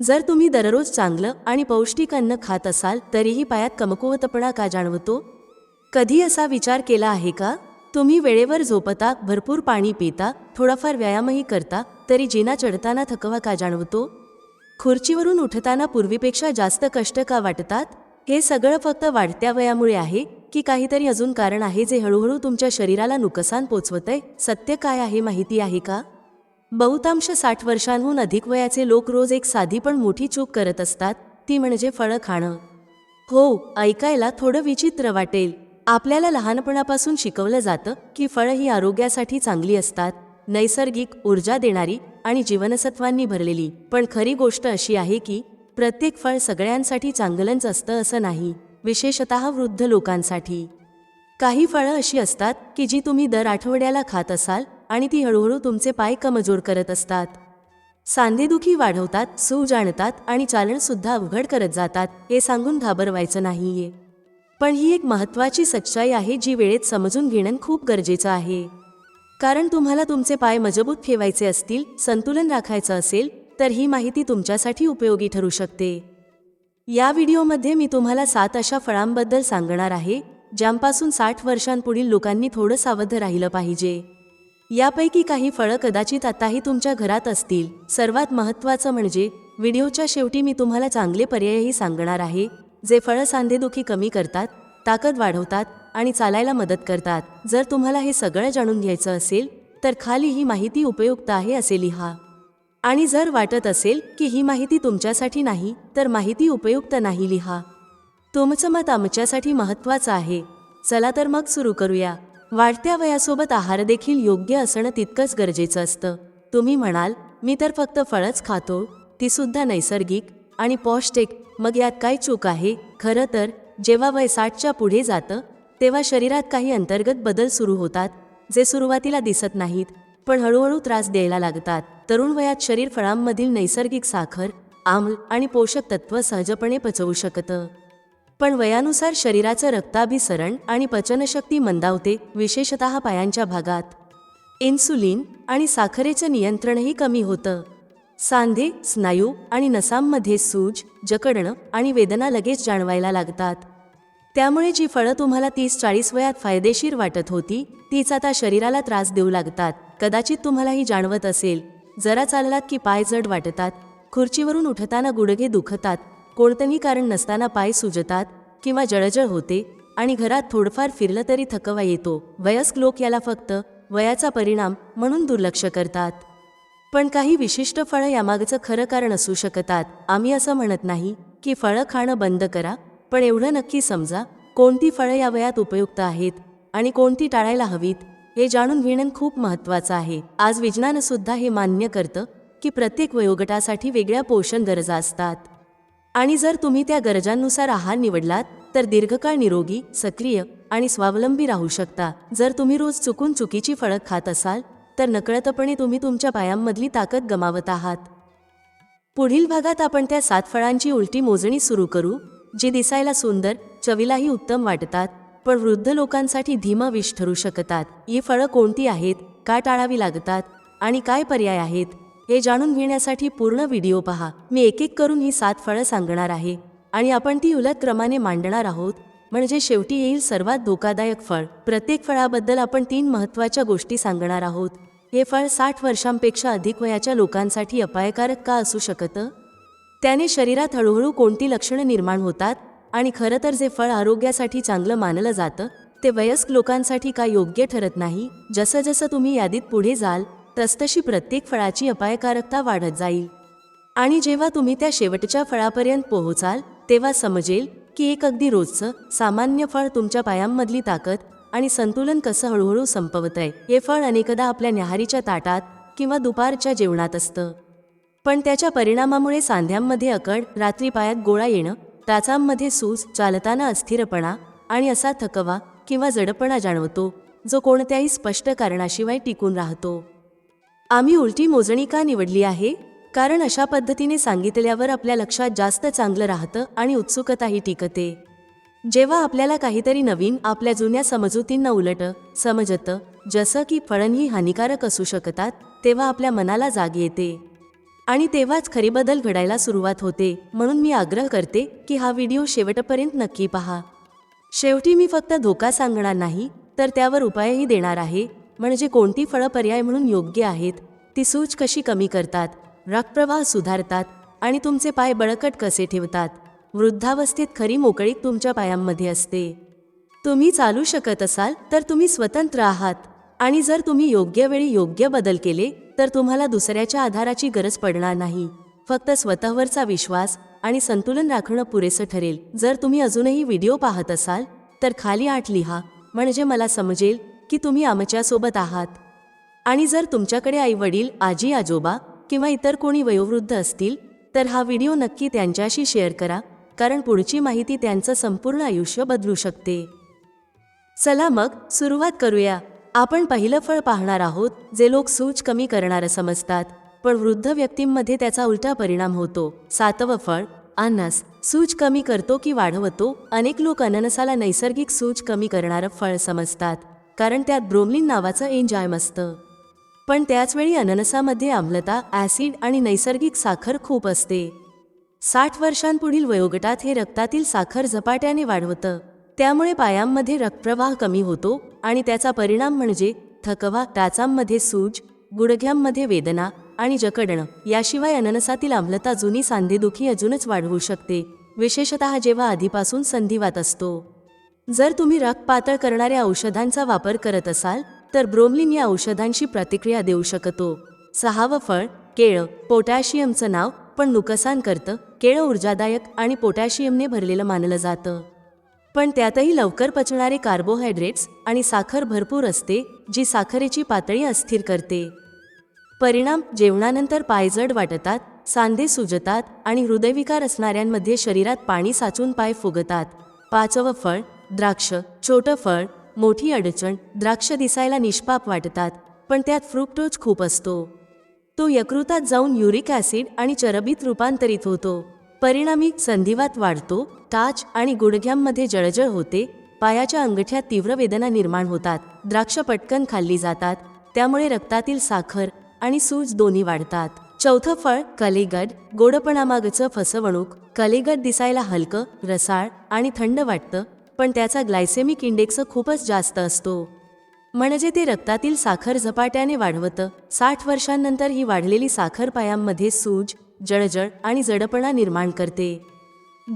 जर तुम्ही दररोज चांगलं आणि पौष्टिक अन्न खात असाल तरीही पायात कमकुवतपणा का जाणवतो? कधी असा विचार केला आहे का? तुम्ही वेळेवर झोपता भरपूर पाणी पिता थोडाफार व्यायामही करता तरी जिना चढताना थकवा का जाणवतो? खुर्चीवरून उठताना पूर्वीपेक्षा जास्त कष्ट का वाटतात? हे सगळं फक्त वाढत्या वयामुळे आहे की काहीतरी अजून कारण आहे जे हळूहळू तुमच्या शरीराला नुकसान पोचवतंय? सत्य काय आहे माहिती आहे का? बहुतांश साठ वर्षांहून अधिक वयाचे लोक रोज एक साधी पण मोठी चूक करत असतात ती म्हणजे फळं खाणं. हो ऐकायला थोडं विचित्र वाटेल. आपल्याला लहानपणापासून शिकवलं जातं की फळं ही आरोग्यासाठी चांगली असतात नैसर्गिक ऊर्जा देणारी आणि जीवनसत्वांनी भरलेली. पण खरी गोष्ट अशी आहे की प्रत्येक फळ सगळ्यांसाठी चांगलंच असतं असं नाही विशेषत वृद्ध लोकांसाठी. काही फळं अशी असतात की जी तुम्ही दर आठवड्याला खात असाल आणि ती हळूहळू तुमचे पाय कमजोर करत असतात. सांधेदुखी वाढवतात सूज आणतात आणि चालणसुद्धा अवघड करत जातात हे सांगून घाबरवायचं नाहीये. पण ही एक महत्त्वाची सच्चाई आहे जी वेळेत समजून घेणं खूप गरजेचं आहे. कारण तुम्हाला तुमचे पाय मजबूत ठेवायचे असतील संतुलन राखायचं असेल तर ही माहिती तुमच्यासाठी उपयोगी ठरू शकते. या व्हिडिओमध्ये मी तुम्हाला सात अशा फळांबद्दल सांगणार आहे ज्यांपासून साठ वर्षांपुढील लोकांनी थोडं सावध राहिलं पाहिजे. यापैकी काही फळं कदाचित आताही तुमच्या घरात असतील. सर्वात महत्त्वाचं म्हणजे व्हिडिओच्या शेवटी मी तुम्हाला चांगले पर्यायही सांगणार आहे जे फळं सांधेदुखी कमी करतात ताकद वाढवतात आणि चालायला मदत करतात. जर तुम्हाला हे सगळं जाणून घ्यायचं असेल तर खाली ही माहिती उपयुक्त आहे असे लिहा. आणि जर वाटत असेल की ही माहिती तुमच्यासाठी नाही तर माहिती उपयुक्त नाही लिहा. तुमचं मत आमच्यासाठी महत्त्वाचं आहे. चला तर मग सुरू करूया. वाढत्या वयासोबत आहार देखील योग्य असणं तितकंच गरजेचं असतं. तुम्ही म्हणाल मी तर फक्त फळच खातो. ती सुद्धा नैसर्गिक आणि पौष्टिक. मग यात काय चूक आहे? खरं तर जेव्हा वय साठच्या पुढे जातं तेव्हा शरीरात काही अंतर्गत बदल सुरू होतात जे सुरुवातीला दिसत नाहीत पण हळूहळू त्रास द्यायला लागतात. तरुण वयात शरीर फळांमधील नैसर्गिक साखर आम्ल आणि पोषक तत्व सहजपणे पचवू शकतं. पण वयानुसार शरीराचं रक्ताभिसरण आणि पचनशक्ती मंदावते विशेषत पायांच्या भागात. इन्सुलिन आणि साखरेचं नियंत्रणही कमी होतं. सांधे स्नायू आणि नसांमध्ये सूज जकडणं आणि वेदना लगेच जाणवायला लागतात. त्यामुळे जी फळं तुम्हाला तीस चाळीस वयात फायदेशीर वाटत होती तीच आता शरीराला त्रास देऊ लागतात. कदाचित तुम्हालाही जाणवत असेल. जरा चाललात की पाय जड वाटतात. खुर्चीवरून उठताना गुडघे दुखतात. कोणतंही कारण नसताना पाय सुजतात किंवा जळजळ होते आणि घरात थोडंफार फिरलं तरी थकवा येतो. वयस्क लोक याला फक्त वयाचा परिणाम म्हणून दुर्लक्ष करतात. पण काही विशिष्ट फळं यामागचं खरं कारण असू शकतात. आम्ही असं म्हणत नाही की फळं खाणं बंद करा पण एवढं नक्की समजा कोणती फळं या वयात उपयुक्त आहेत आणि कोणती टाळायला हवीत हे जाणून घेणं खूप महत्त्वाचं आहे. आज विज्ञानसुद्धा हे मान्य करतं की प्रत्येक वयोगटासाठी वेगळ्या पोषण गरजा असतात. आणि जर तुम्ही त्या गरजांनुसार आहार निवडलात तर दीर्घकाळ निरोगी सक्रिय आणि स्वावलंबी राहू शकता. जर तुम्ही रोज चुकून चुकीची फळं खात असाल तर नकळतपणे तुम्ही तुमच्या पायांमधली ताकद गमावत आहात. पुढील भागात आपण त्या सात फळांची उलटी मोजणी सुरू करू जी दिसायला सुंदर चवीलाही उत्तम वाटतात पण वृद्ध लोकांसाठी धीमा विष ठरू शकतात. ही फळं कोणती आहेत का टाळावी लागतात आणि काय पर्याय आहेत? हे जाणून घेण्यासाठी पूर्ण व्हिडिओ पहा. मी एक एक करून ही सात फळं सांगणार आहे. आणि आपण ती उलट क्रमाने मांडणार आहोत म्हणजे शेवटी येईल सर्वात धोकादायक फळ. प्रत्येक फळाबद्दल आपण तीन महत्त्वाच्या गोष्टी सांगणार आहोत. हे फळ साठ वर्षांपेक्षा अधिक वयाच्या लोकांसाठी अपायकारक का असू शकतं? त्याने शरीरात हळूहळू कोणती लक्षणं निर्माण होतात? आणि खरं तर जे फळ आरोग्यासाठी चांगलं मानलं जातं ते वयस्क लोकांसाठी का योग्य ठरत नाही? जसं जसं तुम्ही यादीत पुढे जाल तसतशी प्रत्येक फळाची अपायकारकता वाढत जाईल. आणि जेव्हा तुम्ही त्या शेवटच्या फळापर्यंत पोहोचाल तेव्हा समजेल की एक अगदी रोजचं सामान्य फळ तुमच्या पायांमधली ताकद आणि संतुलन कसं हळूहळू संपवत आहे हे फळ अनेकदा आपल्या न्याहारीच्या ताटात किंवा दुपारच्या जेवणात असतं. पण त्याच्या परिणामामुळे सांध्यांमध्ये अकड रात्री पायात गोळा येणं टाचांमध्ये सूज चालताना अस्थिरपणा आणि असा थकवा किंवा जडपणा जाणवतो जो कोणत्याही स्पष्ट कारणाशिवाय टिकून राहतो. आम्ही उलटी मोजणी का निवडली आहे? कारण अशा पद्धतीने सांगितल्यावर आपल्या लक्षात जास्त चांगलं राहतं आणि उत्सुकताही टिकते. जेव्हा आपल्याला काहीतरी नवीन आपल्या जुन्या समजुतींना उलट समजतं जसं की फळण ही हानिकारक असू शकतात तेव्हा आपल्या मनाला जाग येते. आणि तेव्हाच खरी बदल घडायला सुरुवात होते. म्हणून मी आग्रह करते की हा व्हिडिओ शेवटपर्यंत नक्की पहा. शेवटी मी फक्त धोका सांगणार नाही तर त्यावर उपायही देणार आहे. म्हणजे कोणती फळं पर्याय म्हणून योग्य आहेत ती सूज कशी कमी करतात रक्तप्रवाह सुधारतात आणि तुमचे पाय बळकट कसे ठेवतात? वृद्धावस्थेत खरी मोकळीक तुमच्या पायांमध्ये असते. तुम्ही चालू शकत असाल तर तुम्ही स्वतंत्र आहात. आणि जर तुम्ही योग्य वेळी योग्य बदल केले तर तुम्हाला दुसऱ्याच्या आधाराची गरज पडणार नाही. फक्त स्वतःवरचा विश्वास आणि संतुलन राखणं पुरेसं ठरेल. जर तुम्ही अजूनही व्हिडिओ पाहत असाल तर खाली आठ लिहा म्हणजे मला समजेल की तुम्ही आमच्यासोबत आहात. आणि जर तुमच्याकडे आई वडील आजी आजोबा किंवा इतर कोणी वयोवृद्ध असतील तर हा व्हिडिओ नक्की त्यांच्याशी शेअर करा कारण पुढची माहिती त्यांचं संपूर्ण आयुष्य बदलू शकते. चला मग सुरुवात करूया. आपण पहिलं फळ पाहणार आहोत जे लोक सूज कमी करणारं समजतात. पण वृद्ध व्यक्तींमध्ये त्याचा उलटा परिणाम होतो. सातवं फळ अननस. सूज कमी करतो की वाढवतो अनेक लोक अननसाला नैसर्गिक सूज कमी करणारं फळ समजतात. कारण त्यात ब्रोमलिन नावाचं एन्जायम असतं. पण त्याचवेळी अननसामध्ये आम्लता ॲसिड आणि नैसर्गिक साखर खूप असते. साठ वर्षांपुढील वयोगटात हे रक्तातील साखर झपाट्याने वाढवतं. त्यामुळे पायांमध्ये रक्तप्रवाह कमी होतो आणि त्याचा परिणाम म्हणजे थकवा टाचांमध्ये सूज गुडघ्यांमध्ये वेदना आणि जकडणं याशिवाय अननसातील आम्लता जुनी सांधेदुखी अजूनच वाढवू शकते विशेषतः जेव्हा आधीपासून संधिवात असतो. जर तुम्ही रक्त पातळ करणाऱ्या औषधांचा वापर करत असाल तर ब्रोमलिन या औषधांशी प्रतिक्रिया देऊ शकतो. सहावं फळ केळं. पोटॅशियमचं नाव पण नुकसान करतं केळं ऊर्जादायक आणि पोटॅशियमने भरलेलं मानलं जातं. पण त्यातही लवकर पचणारे कार्बोहायड्रेट्स आणि साखर भरपूर असते जी साखरेची पातळी अस्थिर करते. परिणाम जेवणानंतर पाय जड वाटतात सांधे सुजतात आणि हृदयविकार असणाऱ्यांमध्ये शरीरात पाणी साचून पाय फुगतात. पाचवं फळ द्राक्ष छोटं फळ मोठी अडचण द्राक्ष दिसायला निष्पाप वाटतात पण त्यात फ्रुक्टोज खूप असतो. तो यकृतात जाऊन युरिक ॲसिड आणि चरबीत रूपांतरित होतो. परिणामी संधिवात वाढतो काच आणि गुडघ्यांमध्ये जळजळ होते पायाच्या अंगठ्यात तीव्र वेदना निर्माण होतात द्राक्ष पटकन खाल्ली जातात त्यामुळे रक्तातील साखर आणि सूज दोन्ही वाढतात. चौथं फळ कलेगड गोडपणामागचं फसवणूक कलेगड दिसायला हलकं रसाळ आणि थंड वाटतं पण त्याचा ग्लायसेमिक इंडेक्स खूपच जास्त असतो. म्हणजे ते रक्तातील साखर झपाट्याने वाढवतं. साठ वर्षांनंतर ही वाढलेली साखर पायांमध्ये सूज जळजळ आणि जडपणा निर्माण करते.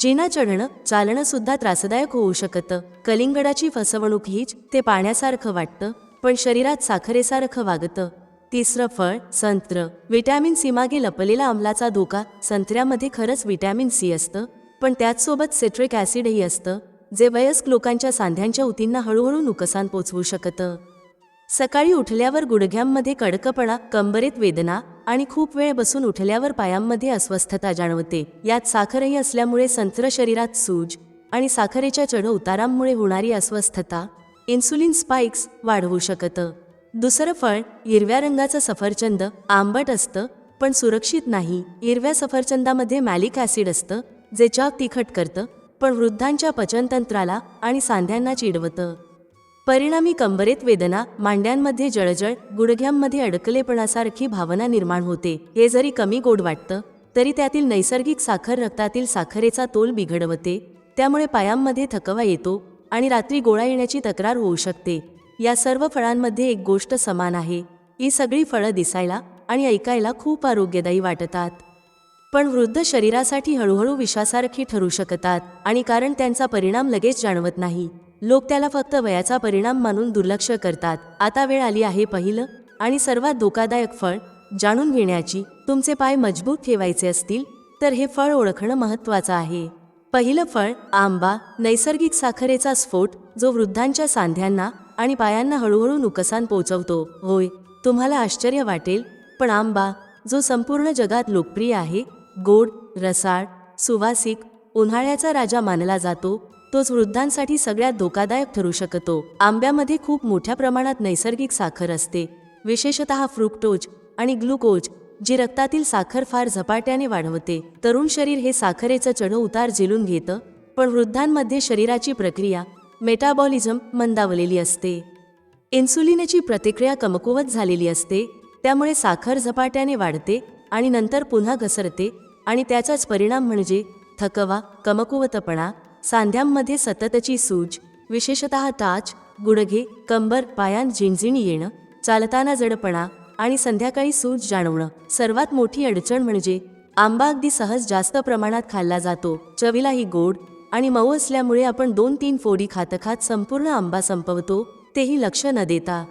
जिना चढणं चालणं सुद्धा त्रासदायक होऊ शकतं. कलिंगडाची फसवणूक हीच ते पाण्यासारखं वाटतं पण शरीरात साखरेसारखं वागतं. तिसरं फळ संत्र. विटॅमिन सी मागे लपलेला अंमलाचा धोका संत्र्यामध्ये खरंच विटॅमिन सी असतं पण त्याचसोबत सिट्रिक ॲसिडही असतं. जे वयस्क लोकांच्या सांध्यांच्या उतींना हळूहळू नुकसान पोचवू शकतं. सकाळी उठल्यावर गुडघ्यांमध्ये कडकपणा कंबरेत वेदना आणि खूप वेळ बसून उठल्यावर पायांमध्ये अस्वस्थता जाणवते. यात साखरही असल्यामुळे संत्र शरीरात सूज आणि साखरेच्या चढ उतारांमुळे होणारी अस्वस्थता इन्सुलिन स्पाइक्स वाढवू शकतं. दुसरं फळ हिरव्या रंगाचं सफरचंद आंबट असतं पण सुरक्षित नाही. हिरव्या सफरचंदामध्ये मॅलिक ॲसिड असतं जे चाप तिखट करतं पण वृद्धांच्या पचनतंत्राला आणि सांध्यांना चिडवतं. परिणामी कंबरेत वेदना मांड्यांमध्ये जळजळ गुडघ्यांमध्ये अडकलेपणासारखी भावना निर्माण होते. हे जरी कमी गोड वाटतं तरी त्यातील नैसर्गिक साखर रक्तातील साखरेचा तोल बिघडवते. त्यामुळे पायांमध्ये थकवा येतो आणि रात्री गोळा येण्याची तक्रार होऊ शकते. या सर्व फळांमध्ये एक गोष्ट समान आहे. ही सगळी फळं दिसायला आणि ऐकायला खूप आरोग्यदायी वाटतात. पण वृद्ध शरीरासाठी हळूहळू विश्वासारखी ठरू शकतात आणि कारण त्यांचा परिणाम लगेच जाणवत नाही. लोक त्याला फक्त वयाचा परिणाम मानून दुर्लक्ष करतात. आता वेळ आली आहे पहिलं आणि सर्वात धोकादायक फळ जाणून घेण्याची. तुमचे पाय मजबूत ठेवायचे असतील तर हे फळ ओळखणं महत्त्वाचं आहे. पहिलं फळ आंबा नैसर्गिक साखरेचा स्फोट जो वृद्धांच्या सांध्यांना आणि पायांना हळूहळू नुकसान पोहोचवतो. होय तुम्हाला आश्चर्य वाटेल पण आंबा जो संपूर्ण जगात लोकप्रिय आहे गोड रसाळ सुवासिक उन्हाळ्याचा राजा मानला जातो तोच वृद्धांसाठी सगळ्यात धोकादायक ठरू शकतो. आंब्यामध्ये खूप मोठ्या प्रमाणात नैसर्गिक साखर असते. विशेषतः फ्रुक्टोज आणि ग्लुकोज जी रक्तातील साखर फार झपाट्याने वाढवते. तरुण शरीर हे साखरेचं चढ उतार झेलून घेतं पण वृद्धांमध्ये शरीराची प्रक्रिया मेटाबॉलिझम मंदावलेली असते. इन्सुलिनची प्रतिक्रिया कमकुवत झालेली असते त्यामुळे साखर झपाट्याने वाढते आणि नंतर पुन्हा घसरते आणि त्याचाच परिणाम म्हणजे थकवा कमकुवतपणा सांध्यांमध्ये सततची सूज विशेषत टाच गुडघे कंबर पायात झिणझिणी येणं चालताना जडपणा आणि संध्याकाळी सूज जाणवणं. सर्वात मोठी अडचण म्हणजे आंबा अगदी सहज जास्त प्रमाणात खाल्ला जातो. चवीलाही गोड आणि मऊ असल्यामुळे आपण दोन तीन फोडी खात खात संपूर्ण आंबा संपवतो तेही लक्ष न देता.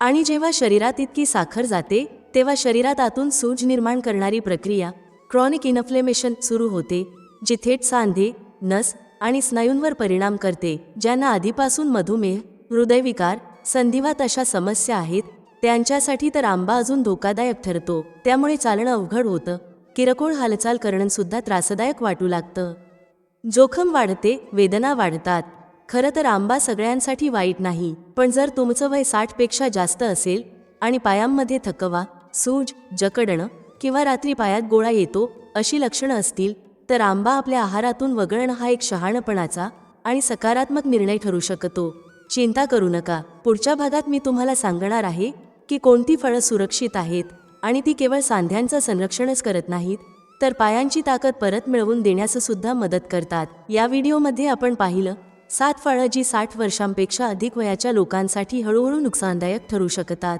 आणि जेव्हा शरीरात इतकी साखर जाते तेव्हा शरीरात आतून सूज निर्माण करणारी प्रक्रिया क्रॉनिक इन्फ्लेमेशन सुरू होते जी थेट सांधे नस आणि स्नायूंवर परिणाम करते ज्यांना आधीपासून मधुमेह हृदयविकार संधिवात अशा समस्या आहेत त्यांच्यासाठी तर आंबा अजून धोकादायक ठरतो. त्यामुळे चालणं अवघड होतं. किरकोळ हालचाल करणं सुद्धा त्रासदायक वाटू लागतं. जोखम वाढते वेदना वाढतात. खरं तर आंबा सगळ्यांसाठी वाईट नाही पण जर तुमचं वय साठपेक्षा जास्त असेल आणि पायांमध्ये थकवा सूज जकडणं किंवा रात्री पायात गोळा येतो अशी लक्षणं असतील तर आंबा आपल्या आहारातून वगळणं हा एक शहाणपणाचा आणि सकारात्मक निर्णय ठरू शकतो. चिंता करू नका. पुढच्या भागात मी तुम्हाला सांगणार आहे की कोणती फळं सुरक्षित आहेत आणि ती केवळ सांध्यांचं संरक्षणच करत नाहीत तर पायांची ताकद परत मिळवून देण्याससुद्धा मदत करतात. या व्हिडिओमध्ये आपण पाहिलं सात फळं जी साठ वर्षांपेक्षा अधिक वयाच्या लोकांसाठी हळूहळू नुकसानदायक ठरू शकतात.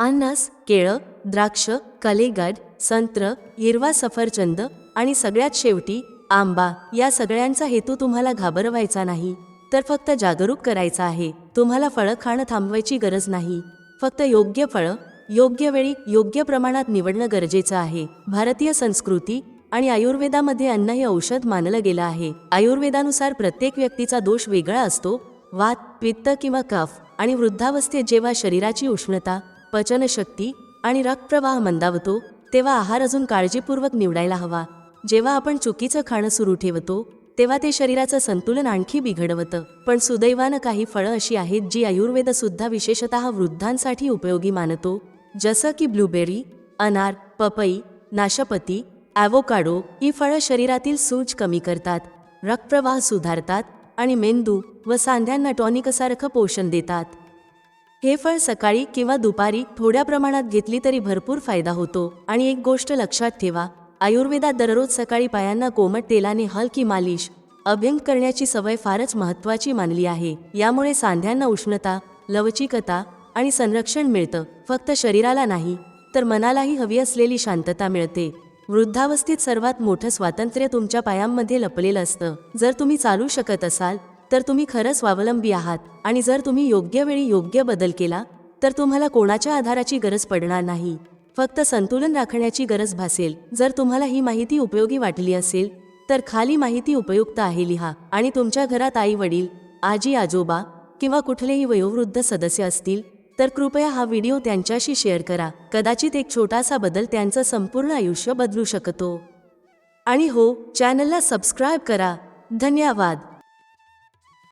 अननस केळं द्राक्ष कलेगड संत्र हिरवा सफरचंद आणि सगळ्यात शेवटी आंबा या सगळ्यांचा हेतू तुम्हाला घाबरवायचा नाही. तर फक्त जागरूक करायचा आहे. तुम्हाला फळं खाणं थांबवायची गरज नाही. फक्त योग्य फळं योग्य वेळी योग्य प्रमाणात निवडणं गरजेचं आहे. भारतीय संस्कृती आणि आयुर्वेदामध्ये अन्न हे औषध मानलं गेलं आहे. आयुर्वेदानुसार प्रत्येक व्यक्तीचा दोष वेगळा असतो. वात पित्त किंवा कफ आणि वृद्धावस्थेत जेव्हा शरीराची उष्णता पचनशक्ती आणि रक्तप्रवाह मंदावतो तेव्हा आहार अजून काळजीपूर्वक निवडायला हवा. जेव्हा आपण चुकीचं खाणं सुरू ठेवतो तेव्हा ते शरीराचं संतुलन आणखी बिघडवतं. पण सुदैवानं काही फळं अशी आहेत जी आयुर्वेद सुद्धा विशेषतः वृद्धांसाठी उपयोगी मानतो जसं की ब्लूबेरी अनार पपई नाशपती ॲव्होकाडो ही फळं शरीरातील सूज कमी करतात रक्तप्रवाह सुधारतात आणि मेंदू व सांध्यांना टॉनिकसारखं पोषण देतात. हे फळ सकाळी किंवा दुपारी थोड्या प्रमाणात घेतली तरी भरपूर फायदा होतो. आणि एक गोष्ट लक्षात ठेवा आयुर्वेदात दररोज सकाळी पायांना कोमट तेलाने हलकी मालिश अभ्यंग करण्याची सवय फारच महत्त्वाची मानली आहे. यामुळे सांध्यांना उष्णता लवचिकता आणि संरक्षण मिळतं. फक्त शरीराला नाही तर मनालाही हवी असलेली शांतता मिळते. वृद्धावस्थेत सर्वात मोठं स्वातंत्र्य तुमच्या पायांमध्ये लपलेलं असतं. जर तुम्ही चालू शकत असाल तर तुम्ही खरंच स्वावलंबी आहात. आणि जर तुम्ही योग्य वेळी योग्य बदल केला तर तुम्हाला कोणाच्या आधाराची गरज पडणार नाही. फक्त संतुलन राखण्याची गरज भासेल. जर तुम्हाला ही माहिती उपयोगी वाटली असेल तर खाली माहिती उपयुक्त आहे लिहा. आणि तुमच्या घरात आई वडील आजी आजोबा किंवा कुठलेही वयोवृद्ध सदस्य असतील तर कृपया हा व्हिडिओ त्यांच्याशी शेअर करा. कदाचित एक छोटासा बदल त्यांचं संपूर्ण आयुष्य बदलू शकतो. आणि हो चॅनलला सबस्क्राईब करा. धन्यवाद.